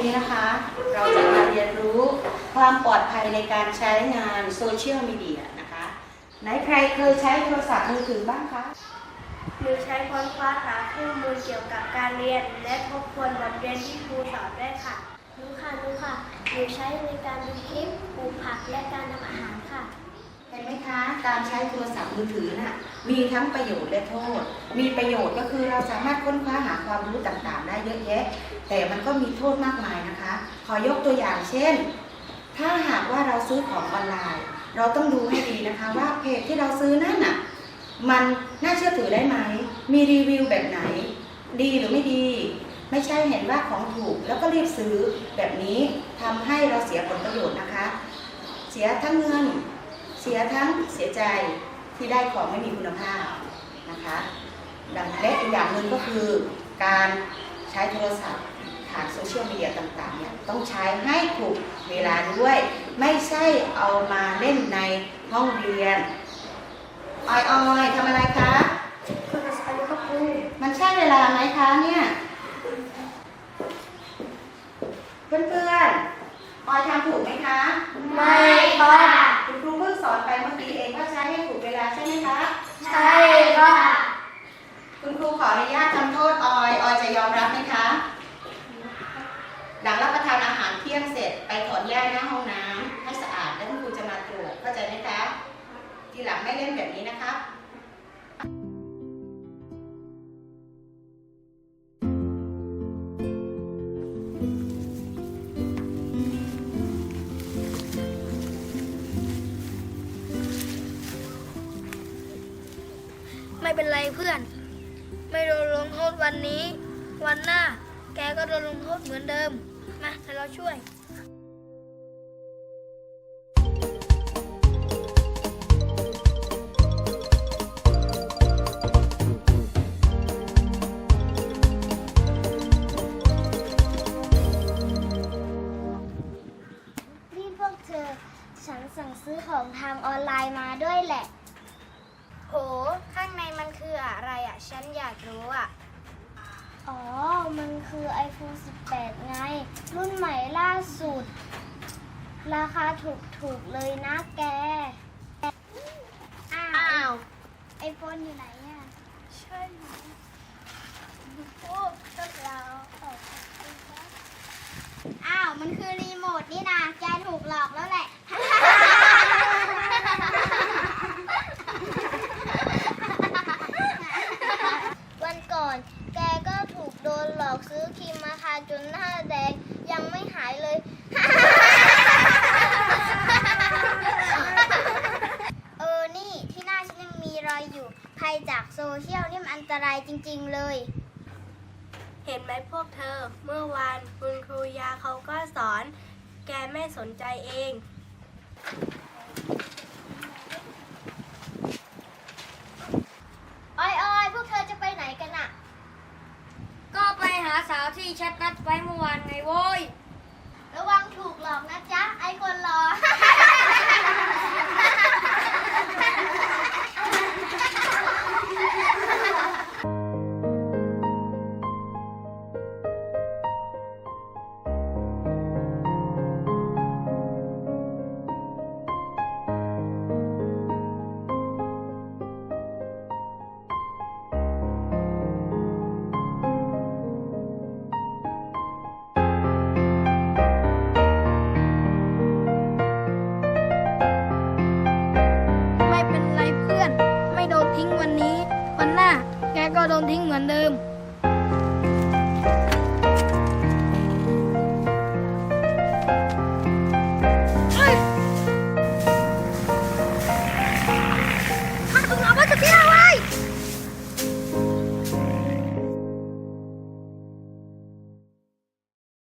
นี้นะคะ เราจะมาเรียนรู้ความปลอดภัยในการใช้งานโซเชียลมีเดียนะคะ ไหนใครเคยใช้โทรศัพท์มือถือบ้างคะหนูใช้ค้นคว้าหาข้อมูลเกี่ยวกับการเรียน และทบทวนบทเรียนที่ครูสอนด้วยค่ะรู้ค่ะรู้ค่ะหนูใช้ในการดูคลิปปลูกผักและการทำอาหารค่ะ เห็นไหมคะ การใช้โทรศัพท์มือถือน่ะมีทั้งประโยชน์และโทษ มีประโยชน์ก็คือเราสามารถค้นคว้าหาความรู้ต่างๆ ได้เยอะแยะ แต่มันก็มีโทษมากมายนะคะ ขอยกตัวอย่างเช่น ถ้าหากว่าเราซื้อของออนไลน์ เราต้องดูให้ดีนะคะว่าเพจที่เราซื้อนั่นน่ะมันน่าเชื่อถือได้ไหม มีรีวิวแบบไหน ดีหรือไม่ดี ไม่ใช่เห็นว่าของถูกแล้วก็รีบซื้อแบบนี้ทำให้เราเสียผลประโยชน์นะคะ เสียทั้งเงิน เสียทั้งเสียใจที่ได้ของไม่มีคุณภาพนะคะดังและอีกอย่างหนึ่งก็คือการใช้โทรศัพท์ผ่านโซเชียลมีเดียต่างๆเนี่ยต้องใช้ให้ถูกเวลาด้วย ไม่ใช่เอามาเล่นในห้องเรียนออยออยทำอะไรคะคุณสวัสดีครับครูมันใช่เวลาไหมคะเนี่ยเพื่อนๆออยทำถูกไหมคะ ไม่ค่ะคุณครูเพิ่งส อนไปเมื่อกี้เองว่าใช้ให้ถูกเวลาใช่ไหมคะใช่ค่ะคุณครูขออนุญาตทำโทษออยออยจะยอมรับไหมคะหลังรับประทานอาหารเที่ยงเสร็จไปถอนหญ้าหน้าห้องน้ำให้สะอาดแล้วคุณครูจะมาตรวจเข้าใจไหมคะทีหลังไม่เล่นแบบนี้นะ ไม่เป็นไรเพื่อน ไม่โดนลงโทษวันนี้ วันหน้า แกก็โดนลงโทษเหมือนเดิม มาเดี๋ยวเราช่วยนี่พวกเธอ ฉันสั่งซื้อของทางออนไลน์มาด้วยแหละ โห ข้างในมันคืออะไรอะ ฉันอยากรู้อะ อ๋อ มันคือ iPhone 18 ไง รุ่นใหม่ล่าสุด ราคาถูกๆเลยนะแก อ้าวไอโฟนอยู่ไหนอะ ใช่โอ้พวกเราอ้าว มันคือรีโมทนี่นะแกถูกหลอกแล้วแหละ วันก่ อน แกก็ถูกโดนหลอกซื้อครีมมาทาจนหน้าแดงยังไม่หายเลย เออ นี่ที่หน้าฉันยังมีรอยอยู่ ภัยจากโซเชียลนี่มันอันตรายจริง ๆ เลย เห็นไหมพวกเธอ เมื่อวานคุณครูยาเขาก็สอน แกไม่สนใจเอง อ้อยอ้อยพวกเธอจะไปไหนกันอะ ก็ไปหาสาว ที่แชทนัดไว้เมื่อวานไงโว้ย ระวังถูกหลอกนะจ๊ะ ไอ้คนหล่อก ก็โ